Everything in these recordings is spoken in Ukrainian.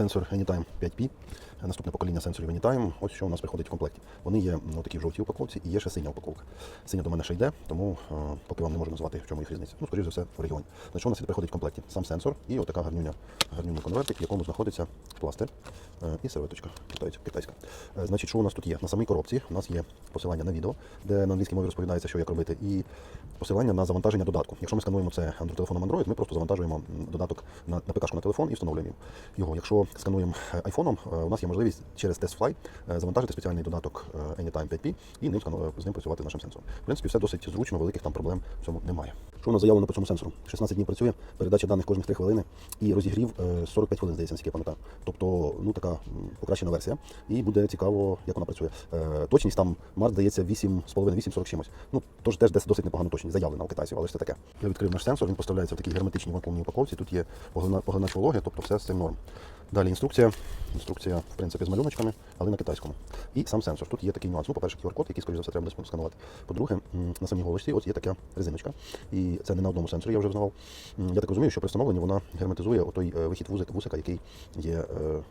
сенсор Anytime 5P. Наступне покоління сенсорів Anytime. Ось що у нас приходить в комплекті. Вони є ну, такі в жовтій упаковці і є ще синя упаковка. Синя до мене ще йде, тому е, поки вам не можу назвати, в чому їх різниця. Ну, скоріш за все, в регіоні. Значить, у нас приходить в комплекті? Сам сенсор і отака гарнюня, гарнюня конвертик, в якому знаходиться пластир е, і серветочка китайська. Е, Значить, що у нас тут є? На самій коробці у нас є посилання на відео, де на англійській мові розповідається, що як робити, і посилання на завантаження додатку. Якщо ми скануємо це телефоном Android, ми просто завантажуємо додаток на, на ПК на телефон і встановлюємо його. Якщо скануємо е, айфоном, е, у нас є можливість через TestFly е, завантажити спеціальний додаток Anytime 5P і ним з ним працювати з нашим сенсором. В принципі, все досить зручно, великих там проблем в цьому немає. Що у заявлено по цьому сенсору? 16 днів працює, передача даних кожних 3 хвилини і розігрів е, 45 хвилин, здається, наскільки я пам'ятаю. Тобто, ну така покращена версія. І буде цікаво, як вона працює. Точність там Марс здається 8,5-8,40 чимось. Ну, тож теж досить непогана точність, заявлена у китайців, але ж це таке. Я відкрив наш сенсор, він поставляється в такій герметичній вакуумній упаковці. Тут є поглина- поглинач вологи, тобто все з цим норм. Далі інструкція. Інструкція, в принципі, з малюночками, але на китайському. І сам сенсор. Тут є такий нюанс. Ну, по-перше, QR-код, який, скоріш за все, треба буде сканувати. По-друге, на самій голочці ось є така резиночка. І це не на одному сенсорі, я вже взнавав. Я так розумію, що при встановленні вона герметизує отой е, вихід вузик, вусика, який є е,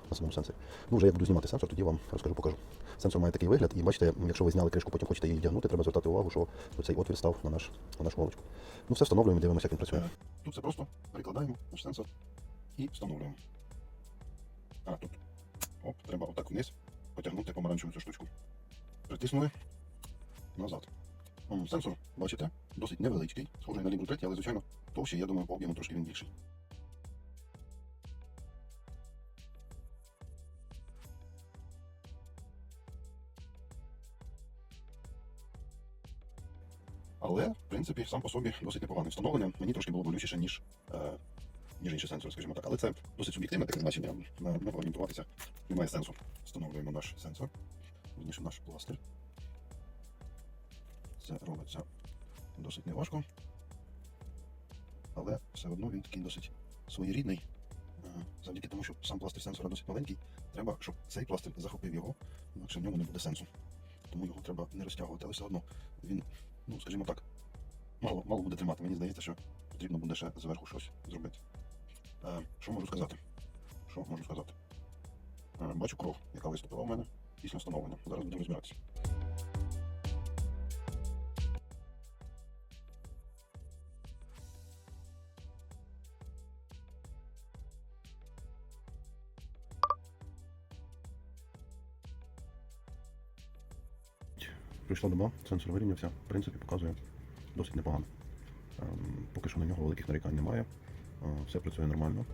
на самому сенсорі. Ну, вже як буду знімати сенсор, тоді вам розкажу, покажу. Сенсор має такий вигляд, і бачите, якщо ви зняли кришку, потім хочете її вдягнути, треба звертати увагу, що цей отвір став на, наш, на нашу голочку. Ну, все встановлюємо, дивимося, як він працює. Тут все просто перекладаємо наш сенсор і встановлюємо. А, тут. Оп, треба отак вниз потягнути помаранчеву цю штучку. Притиснули назад. Сенсор, бачите, досить невеличкий, схожий на Libra 3, але, звичайно, товщий, я думаю, по об'єму трошки він більший. Але, в принципі, сам по собі досить непоганий встановлення. Мені трошки було болючіше, ніж, е, ніж інші сенсори, скажімо так. Але це досить суб'єктивне таке бачення. Ми ми орієнтуватися. Немає сенсу. Встановлюємо наш сенсор, вірніше наш пластир. Це робиться досить неважко. Але все одно він такий досить своєрідний. Е, Завдяки тому, що сам пластир сенсора досить маленький, треба, щоб цей пластир захопив його, інакше в ньому не буде сенсу. Тому його треба не розтягувати, але все одно він, ну скажімо так, мало, мало буде тримати. Мені здається, що потрібно буде ще зверху щось зробити. Е, що можу сказати? Що можу сказати? Е, бачу кров, яка виступила у мене після встановлення. Зараз будемо розбиратися. Прийшла дома, сенсор вирівнявся, в принципі, показує досить непогано. Ем, Поки що на нього великих нарікань немає. Е, Все працює нормально.